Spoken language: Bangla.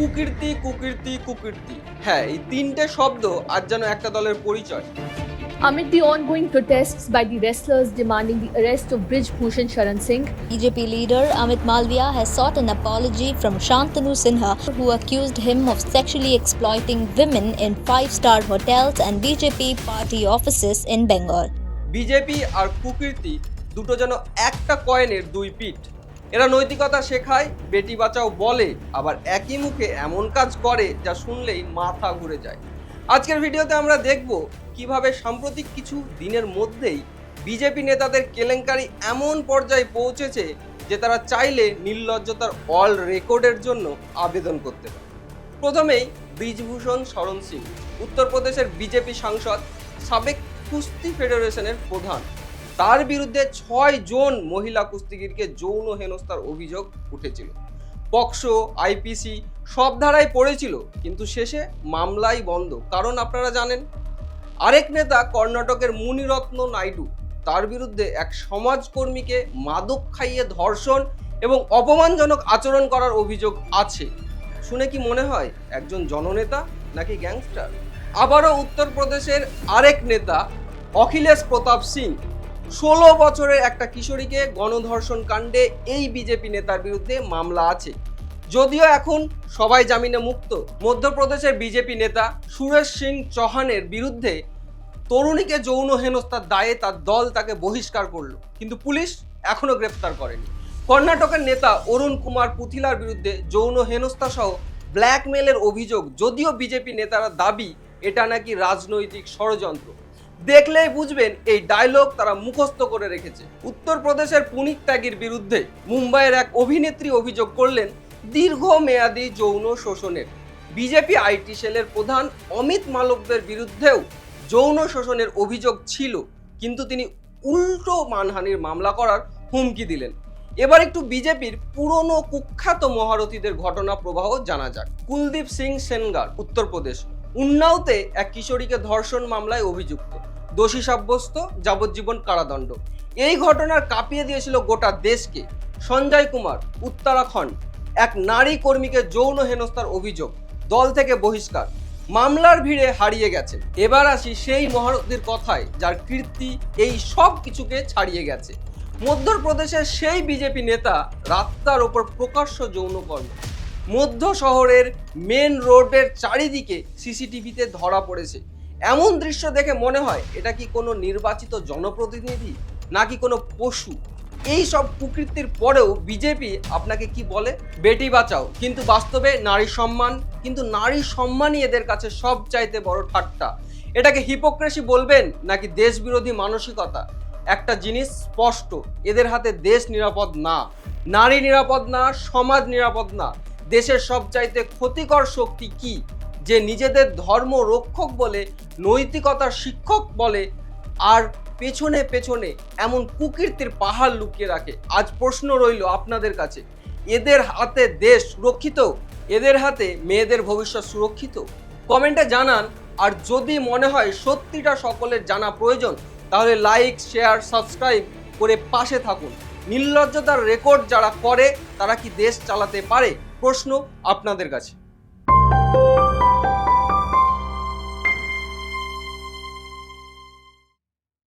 কুকীর্তি কুকীর্তি কুকীর্তি হ্যাঁ এই তিনটে শব্দ আজ যেন একটা দলের পরিচয় Amid the ongoing protests by the wrestlers demanding the arrest of Brij Bhushan Sharan Singh, BJP leader Amit Malviya has sought an apology from Shantanu Sinha, who accused him of sexually exploiting women in five star hotels and BJP party offices in Bengal. BJP আর কুকীর্তি দুটো যেন একটা কয়েনের দুই পিঠ এরা নৈতিকতা শেখায়, বেটি বাঁচাও বলে, আবার একই মুখে এমন কাজ করে যা শুনলেই মাথা ঘুরে যায়। আজকের ভিডিওতে আমরা দেখব কীভাবে সাম্প্রতিক কিছু দিনের মধ্যেই বিজেপি নেতাদের কেলেঙ্কারি এমন পর্যায়ে পৌঁছেছে যে তারা চাইলে নির্লজ্জতার অল রেকর্ডের জন্য আবেদন করতে পারে। প্রথমেই ব্রিজভূষণ শরণ সিং, উত্তরপ্রদেশের বিজেপি সাংসদ, সাবেক কুস্তি ফেডারেশনের প্রধান। তার বিরুদ্ধে ছয় জন মহিলা কুস্তিগিরকে যৌন হেনস্থার অভিযোগ উঠেছিল। পক্সো, আইপিসি সব ধারায় পড়েছিল, কিন্তু শেষে মামলাই বন্ধ। কারণ আপনারা জানেন, আরেক নেতা কর্ণাটকের মুনিরত্ন নাইডু, তার বিরুদ্ধে এক সমাজকর্মীকে মাদক খাইয়ে ধর্ষণ এবং অপমানজনক আচরণ করার অভিযোগ আছে। শুনে কি মনে হয়, একজন জননেতা নাকি গ্যাংস্টার? আবারও উত্তরপ্রদেশের আরেক নেতা, অখিলেশ প্রতাপ সিং ষোলো বছরের একটা কিশোরীকে গণধর্ষণ কাণ্ডে এই বিজেপি নেতার বিরুদ্ধে মামলা আছে। যদিও এখন সবাই জামিনে মুক্ত। মধ্যপ্রদেশের বিজেপি নেতা সুরেশ সিং চৌহানের বিরুদ্ধে তরুণীকে যৌন হেনস্থার দায়ে তার দল তাকে বহিষ্কার করল। কিন্তু পুলিশ এখনও গ্রেপ্তার করেনি। কর্ণাটকের নেতা অরুণ কুমার পুথিলার বিরুদ্ধে যৌন হেনস্থা সহ ব্ল্যাকমেলের অভিযোগ, যদিও বিজেপি নেতারা দাবি, এটা নাকি রাজনৈতিক ষড়যন্ত্র। দেখলেই বুঝবেন এই ডায়লগ তারা মুখস্থ করে রেখেছে। উত্তরপ্রদেশের পুনিত ত্যাগীর বিরুদ্ধে মুম্বাইয়ের এক অভিনেত্রী অভিযোগ করলেন, দীর্ঘমেয়াদী যৌন শোষণের। বিজেপি আইটি সেলের প্রধান অমিত মালব্যের বিরুদ্ধেও যৌন শোষণের অভিযোগ ছিল, কিন্তু তিনি উল্টো মানহানির মামলা করার হুমকি দিলেন। এবার একটু বিজেপির পুরনো কুখ্যাত মহারথীদের ঘটনা প্রবাহ জানা যাক। কুলদীপ সিং সেনগার, উত্তরপ্রদেশ, উন্নাওতে এক কিশোরীকে ধর্ষণ মামলায় অভিযুক্ত। দোষী সাব্যস্ত, যাবজ্জীবন কারাদণ্ড। এই ঘটনার কাঁপিয়ে দিয়েছিল গোটা দেশকে। সঞ্জয় কুমার উত্তরাখণ্ড এক নারী কর্মীকে যৌন হেনস্থার অভিযোগ, দল থেকে বহিষ্কার। মামলার ভিড়ে হারিয়ে গেছে। এবার আসি সেই মহারথীর কথায়, যার কীর্তি এই সব কিছুকে ছাড়িয়ে গেছে। মধ্যপ্রদেশের সেই বিজেপি নেতা রাস্তার ওপর প্রকাশ্য যৌনকর্ম মধ্য শহরের মেন রোডের চারিদিকে সিসিটিভিতে ধরা পড়েছে। এমন দৃশ্য দেখে মনে হয় এটা কি কোনো নির্বাচিত জনপ্রতিনিধি নাকি কোনো পশু? এই সব কুকৃতির পরেও বিজেপি আপনাকে কি বলে? বেটি বাঁচাও। কিন্তু বাস্তবে নারী সম্মান, কিন্তু নারী সম্মানই এদের কাছে সব চাইতে বড় ঠাট্টা। এটাকে হিপোক্রেসি বলবেন নাকি দেশবিরোধী মানসিকতা? একটা জিনিস স্পষ্ট, এদের হাতে দেশ নিরাপদ না। নারী নিরাপদ না, সমাজ নিরাপদ না। দেশের সব চাইতে ক্ষতিকর শক্তি কি? যে নিজেদের ধর্ম রক্ষক বলে নৈতিকতার শিক্ষক বলে, আর পেছনে পেছনে এমন কুকীর্তির পাহাড় লুকিয়ে রাখে। আজ প্রশ্ন রইল আপনাদের কাছে, এদের হাতে দেশ সুরক্ষিত? এদের হাতে মেয়েদের ভবিষ্যৎ সুরক্ষিত? কমেন্টে জানান, আর যদি মনে হয় সত্যিটা সকলের জানা প্রয়োজন, তাহলে লাইক, শেয়ার, সাবস্ক্রাইব করে পাশে থাকুন। নির্লজ্জতার রেকর্ড যারা করে, তারা কি দেশ চালাতে পারে? প্রশ্ন আপনাদের কাছে।